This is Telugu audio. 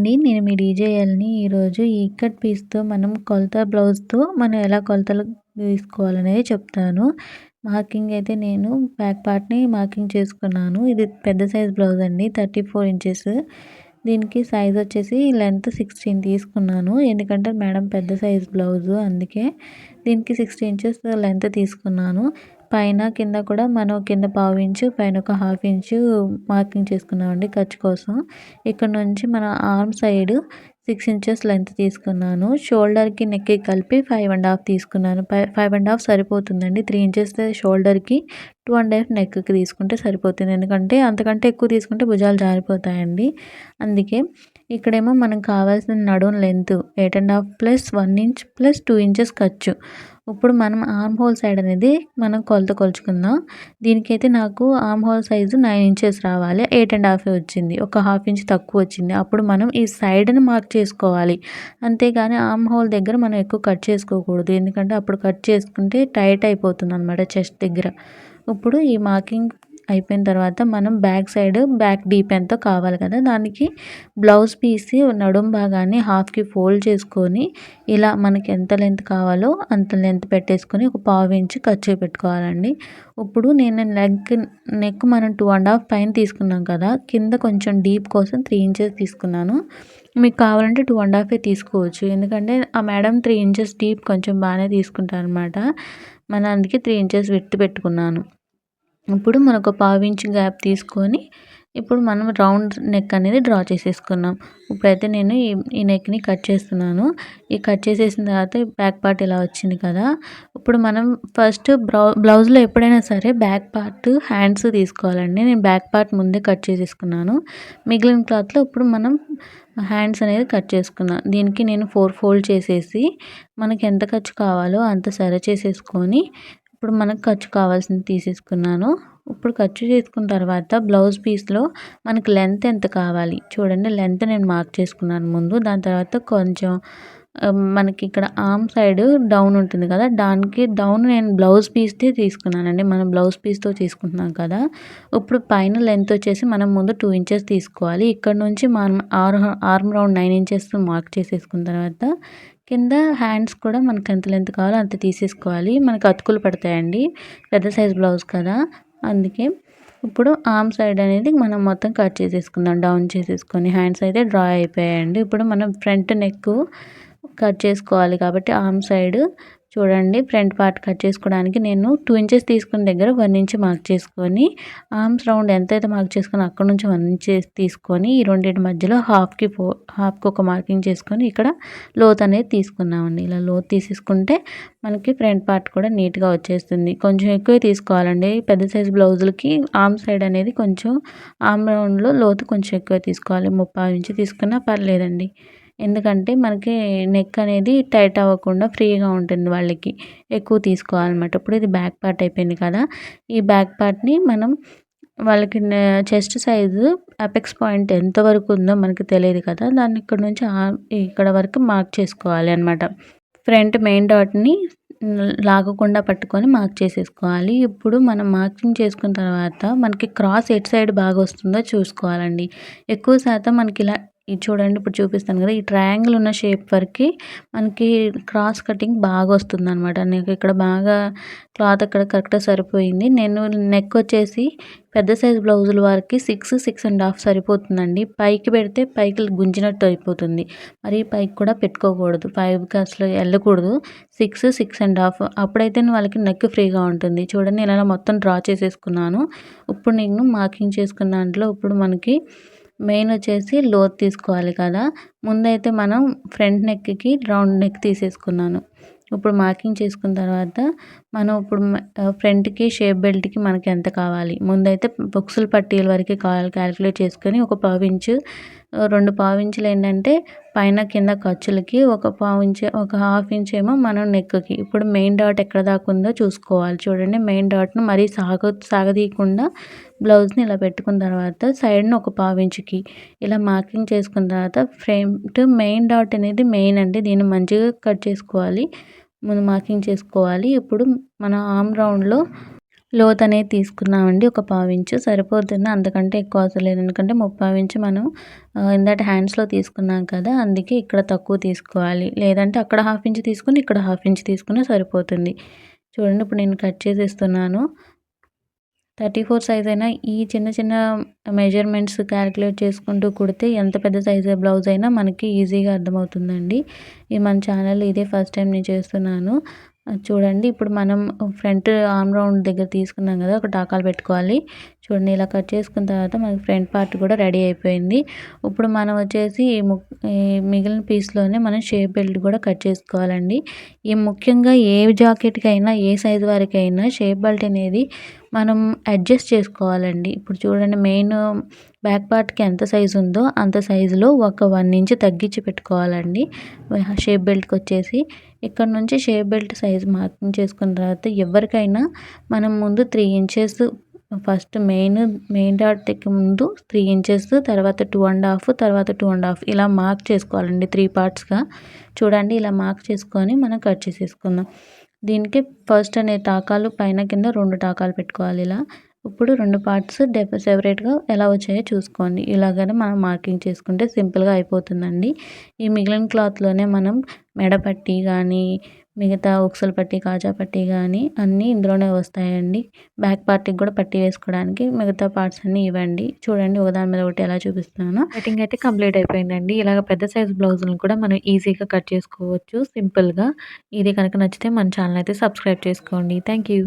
అండి నేను మీ డీజేఎల్ని ఈరోజు ఈ కట్ పీస్తో మనం కొలత బ్లౌజ్తో మనం ఎలా కొలతలు తీసుకోవాలనేది చెప్తాను. మార్కింగ్ అయితే నేను బ్యాక్ పార్ట్ని మార్కింగ్ చేసుకున్నాను. ఇది పెద్ద సైజ్ బ్లౌజ్ అండి థర్టీ ఫోర్ ఇంచెస్. దీనికి సైజ్ వచ్చేసి లెంత్ సిక్స్టీన్ తీసుకున్నాను. ఎందుకంటే మేడం పెద్ద సైజ్ బ్లౌజు అందుకే దీనికి సిక్స్టీ ఇంచెస్ లెంత్ తీసుకున్నాను. పైన కింద కూడా మనం కింద పావు ఇంచు పైన ఒక హాఫ్ ఇంచు మార్కింగ్ చేసుకున్నామండి ఖర్చు కోసం. ఇక్కడ నుంచి మన arm side six inches length తీసుకున్నాను. షోల్డర్కి నెక్కి కలిపి ఫైవ్ అండ్ హాఫ్ తీసుకున్నాను. ఫైవ్ అండ్ హాఫ్ సరిపోతుందండి. త్రీ ఇంచెస్ షోల్డర్కి టూ అండ్ హాఫ్ నెక్కి తీసుకుంటే సరిపోతుంది. ఎందుకంటే అంతకంటే ఎక్కువ తీసుకుంటే భుజాలు జారిపోతాయండి. అందుకే ఇక్కడేమో మనకు కావాల్సిన నడుం length eight and half plus one inch plus two inches ఖర్చు. ఇప్పుడు మనం ఆర్మ్ హోల్ సైడ్ అనేది మనం కొలత కొలుచుకుందాం. దీనికైతే నాకు arm hole size nine inches రావాలి. ఎయిట్ అండ్ హాఫ్ వచ్చింది. ఒక హాఫ్ ఇంచ్ తక్కువ వచ్చింది. అప్పుడు మనం ఈ సైడ్ని మార్క్ చేసుకోవాలి. అంతేగాని ఆర్మ్ హోల్ దగ్గర మనం ఎక్కువ కట్ చేసుకోకూడదు. ఎందుకంటే అప్పుడు కట్ చేసుకుంటే టైట్ అయిపోతుంది అనమాట చెస్ట్ దగ్గర. ఇప్పుడు ఈ మార్కింగ్ అయిపోయిన తర్వాత మనం బ్యాక్ సైడ్ బ్యాక్ డీప్ ఎంతో కావాలి కదా. దానికి బ్లౌజ్ పీస్ నడుం భాగాన్ని హాఫ్కి ఫోల్డ్ చేసుకొని ఇలా మనకి ఎంత లెంత్ కావాలో అంత లెంత్ పెట్టేసుకొని ఒక పావు ఇంచు ఖర్చు పెట్టుకోవాలండి. ఇప్పుడు నేను లెగ్ నెక్ మనం టూ అండ్ హాఫ్ పైన తీసుకున్నాం కదా. కింద కొంచెం డీప్ కోసం త్రీ ఇంచెస్ తీసుకున్నాను. మీకు కావాలంటే టూ అండ్ హాఫే తీసుకోవచ్చు. ఎందుకంటే ఆ మేడం త్రీ ఇంచెస్ డీప్ కొంచెం బాగానే తీసుకుంటారు అనమాట మన అందుకే త్రీ ఇంచెస్ విత్ పెట్టుకున్నాను. ఇప్పుడు మనకు పావించి గ్యాప్ తీసుకొని ఇప్పుడు మనం రౌండ్ నెక్ అనేది డ్రా చేసేసుకున్నాం. ఇప్పుడైతే నేను ఈ ఈ నెక్ని కట్ చేస్తున్నాను. ఈ కట్ చేసేసిన తర్వాత బ్యాక్ పార్ట్ ఇలా వచ్చింది కదా. ఇప్పుడు మనం ఫస్ట్ బ్లౌ బ్లౌజ్లో ఎప్పుడైనా సరే బ్యాక్ పార్ట్ హ్యాండ్స్ తీసుకోవాలండి. నేను బ్యాక్ పార్ట్ ముందే కట్ చేసేసుకున్నాను. మిగిలిన క్లాత్లో ఇప్పుడు మనం హ్యాండ్స్ అనేది కట్ చేసుకున్నాను దీనికి నేను ఫోర్ ఫోల్డ్ చేసేసి మనకి ఎంత ఖర్చు కావాలో అంత సరి చేసేసుకొని ఇప్పుడు మనకు ఖర్చు కావాల్సింది తీసేసుకున్నాను. ఇప్పుడు ఖర్చు చేసుకున్న తర్వాత బ్లౌజ్ పీస్లో మనకు లెంత్ ఎంత కావాలి? చూడండి లెంత్ నేను మార్క్ చేసుకున్నాను ముందు. దాని తర్వాత కొంచెం మనకి ఇక్కడ ఆమ్ సైడ్ డౌన్ ఉంటుంది కదా దానికి డౌన్ నేను బ్లౌజ్ పీస్ది తీసుకున్నానండి. మనం బ్లౌజ్ పీస్తో తీసుకుంటున్నాం కదా. ఇప్పుడు పైన లెంత్ వచ్చేసి మనం ముందు టూ ఇంచెస్ తీసుకోవాలి. ఇక్కడ నుంచి మనం R arm round nine inches mark చేసేసుకున్న తర్వాత కింద హ్యాండ్స్ కూడా మనకు ఎంత లెంత్ కావాలో అంత తీసేసుకోవాలి. మనకు అతుకులు పడతాయండి. పెద్ద సైజ్ బ్లౌజ్ కదా. అందుకే ఇప్పుడు ఆర్మ్ సైడ్ అనేది మనం మొత్తం కట్ చేసేసుకుందాం. డౌన్ చేసేసుకొని హ్యాండ్స్ అయితే డ్రా అయిపోయాయండి. ఇప్పుడు మనం ఫ్రంట్ నెక్ కట్ చేసుకోవాలి కాబట్టి ఆర్మ్ సైడ్ చూడండి ఫ్రంట్ పార్ట్ కట్ చేసుకోవడానికి నేను టూ ఇంచెస్ తీసుకున్న దగ్గర వన్ ఇంచ్ మార్క్ చేసుకొని ఆర్మ్స్ రౌండ్ ఎంతైతే మార్క్ చేసుకుని అక్కడ నుంచి వన్ ఇంచెస్ తీసుకొని ఈ రెండింటి మధ్యలో హాఫ్కి ఫో హాఫ్కి ఒక మార్కింగ్ చేసుకొని ఇక్కడ లోత్ అనేది తీసుకున్నామండి. ఇలా లోత్ తీసేసుకుంటే మనకి ఫ్రంట్ పార్ట్ కూడా నీట్గా వచ్చేస్తుంది. కొంచెం ఎక్కువ తీసుకోవాలండి. పెద్ద సైజ్ బ్లౌజులకి ఆర్మ్ సైడ్ అనేది కొంచెం ఆర్మ్ రౌండ్లో లోతు కొంచెం ఎక్కువ తీసుకోవాలి. ముప్పై ఇంచు తీసుకున్నా పర్లేదండి. ఎందుకంటే మనకి నెక్ అనేది టైట్ అవ్వకుండా ఫ్రీగా ఉంటుంది వాళ్ళకి. ఎక్కువ తీసుకోవాలన్నమాట. ఇప్పుడు ఇది బ్యాక్ పార్ట్ అయిపోయింది కదా. ఈ బ్యాక్ పార్ట్ని మనం వాళ్ళకి చెస్ట్ సైజు అపెక్స్ పాయింట్ ఎంతవరకు ఉందో మనకి తెలియదు కదా. దాన్ని ఇక్కడ నుంచి ఇక్కడ వరకు మార్క్ చేసుకోవాలి అనమాట ఫ్రంట్ మెయిన్ డాట్ని లాగకుండా పట్టుకొని మార్క్ చేసేసుకోవాలి. ఇప్పుడు మనం మార్కింగ్ చేసుకున్న తర్వాత మనకి క్రాస్ ఎట్ సైడ్ బాగా వస్తుందో చూసుకోవాలండి. ఎక్కువ శాతం మనకి ఇలా ఇది చూడండి ఇప్పుడు చూపిస్తాను కదా. ఈ ట్రయాంగిల్ ఉన్న షేప్ వరకు మనకి క్రాస్ కటింగ్ బాగా వస్తుంది అనమాట నాకు ఇక్కడ బాగా క్లాత్ అక్కడ కరెక్ట్గా సరిపోయింది. నేను నెక్ వచ్చేసి పెద్ద సైజ్ బ్లౌజుల వారికి సిక్స్ సిక్స్ అండ్ హాఫ్ సరిపోతుందండి. పైకి పెడితే పైకి గుంజినట్టు అయిపోతుంది. మరి పైకి కూడా పెట్టుకోకూడదు. ఫైవ్ అసలు వెళ్ళకూడదు. సిక్స్ సిక్స్ అండ్ హాఫ్ అప్పుడైతే వాళ్ళకి నెక్ ఫ్రీగా ఉంటుంది. చూడండి నేను అలా మొత్తం డ్రా చేసేసుకున్నాను. ఇప్పుడు నేను మార్కింగ్ చేసుకున్న దాంట్లో ఇప్పుడు మనకి మెయిన్ వచ్చేసి లోత్ తీసుకోవాలి కదా. ముందైతే మనం ఫ్రంట్ నెక్కి రౌండ్ నెక్ తీసేసుకున్నాను. ఇప్పుడు మార్కింగ్ చేసుకున్న తర్వాత మనం ఇప్పుడు ఫ్రంట్కి షేప్ బెల్ట్కి మనకి ఎంత కావాలి? ముందైతే బొక్సులు పట్టీల వరకు కావాలి క్యాలిక్యులేట్ చేసుకొని ఒక పావించు రెండు పావించులు ఏంటంటే పైన కింద ఖర్చులకి ఒక పావించు ఒక హాఫ్ ఇంచ్ ఏమో మనం నెక్కి ఇప్పుడు మెయిన్ డాట్ ఎక్కడ దాకా ఉందో చూసుకోవాలి. చూడండి మెయిన్ డాట్ను మరీ సాగ సాగదీయకుండా బ్లౌజ్ని ఇలా పెట్టుకున్న తర్వాత సైడ్ను ఒక పావించుకి. ఇలా మార్కింగ్ చేసుకున్న తర్వాత ఫ్రేమ్ టు మెయిన్ డాట్ అనేది మెయిన్ అండి. దీన్ని మంచిగా కట్ చేసుకోవాలి. ముందు మార్కింగ్ చేసుకోవాలి. ఇప్పుడు మన ఆమ్ రౌండ్లో లోత్ అనేది తీసుకున్నామండి. ఒక పావించు సరిపోతుంది? అంతకంటే ఎక్కువ అవసరం లేదు. ఎందుకంటే ముప్పావించు మనం ఇందాక హ్యాండ్స్లో తీసుకున్నాం కదా అందుకే ఇక్కడ తక్కువ తీసుకోవాలి. లేదంటే అక్కడ హాఫ్ ఇంచ్ తీసుకుని ఇక్కడ హాఫ్ ఇంచ్ తీసుకుని సరిపోతుంది. చూడండి ఇప్పుడు నేను కట్ చేసేస్తున్నాను. థర్టీ ఫోర్ సైజ్ అయినా ఈ చిన్న చిన్న మెజర్మెంట్స్ క్యాలిక్యులేట్ చేసుకుంటూ కుడితే ఎంత పెద్ద సైజు బ్లౌజ్ అయినా మనకి ఈజీగా అర్థమవుతుందండి. ఈ మన ఛానల్ ఇదే ఫస్ట్ టైం నేను చేస్తున్నాను. చూడండి ఇప్పుడు మనం ఫ్రంట్ ఆర్మ్ రౌండ్ దగ్గర తీసుకున్నాం కదా ఒక టాకాలు పెట్టుకోవాలి. చూడండి ఇలా కట్ చేసుకున్న తర్వాత మనకి ఫ్రంట్ పార్ట్ కూడా రెడీ అయిపోయింది. ఇప్పుడు మనం వచ్చేసి మిగిలిన పీస్లోనే మనం షేప్ బెల్ట్ కూడా కట్ చేసుకోవాలండి. ఈ ముఖ్యంగా ఏ జాకెట్కి అయినా ఏ సైజు వారికి అయినా షేప్ బెల్ట్ అనేది మనం అడ్జస్ట్ చేసుకోవాలండి. ఇప్పుడు చూడండి మెయిన్ బ్యాక్ పార్ట్కి ఎంత సైజు ఉందో అంత సైజులో ఒక వన్ ఇంచ్ తగ్గించి పెట్టుకోవాలండి. షేప్ బెల్ట్కి వచ్చేసి. ఇక్కడ నుంచి షేప్ బెల్ట్ సైజ్ మార్కింగ్ చేసుకున్న తర్వాత ఎవరికైనా మనం ముందు three inches first main main డాట్కి ముందు త్రీ ఇంచెస్ తర్వాత టూ అండ్ హాఫ్ తర్వాత టూ అండ్ హాఫ్ ఇలా మార్క్ చేసుకోవాలండి త్రీ పార్ట్స్గా చూడండి ఇలా మార్క్ చేసుకొని మనం కట్ చేసేసుకుందాం. దీనికి ఫస్ట్ అనే టాకాలు పైన కింద రెండు టాకాలు పెట్టుకోవాలి ఇలా. ఇప్పుడు రెండు పార్ట్స్ డెప్ సెపరేట్గా ఎలా వచ్చాయో చూసుకోండి. ఇలాగనే మనం మార్కింగ్ చేసుకుంటే సింపుల్గా అయిపోతుందండి. ఈ మిగిలిన క్లాత్లోనే మనం మెడపట్టి కానీ మిగతా ఉక్సల పట్టి కాజా పట్టి కానీ అన్నీ ఇందులోనే వస్తాయండి. బ్యాక్ పార్ట్కి కూడా పట్టి వేసుకోవడానికి మిగతా పార్ట్స్ అన్నీ ఇవ్వండి. చూడండి ఒకదాని మీద ఒకటి ఎలా చూపిస్తున్నాను. కటింగ్ అయితే కంప్లీట్ అయిపోయిందండి. ఇలాగ పెద్ద సైజ్ బ్లౌజులను కూడా మనం ఈజీగా కట్ చేసుకోవచ్చు సింపుల్గా. ఇది కనుక నచ్చితే మన ఛానల్ అయితే సబ్స్క్రైబ్ చేసుకోండి. Thank you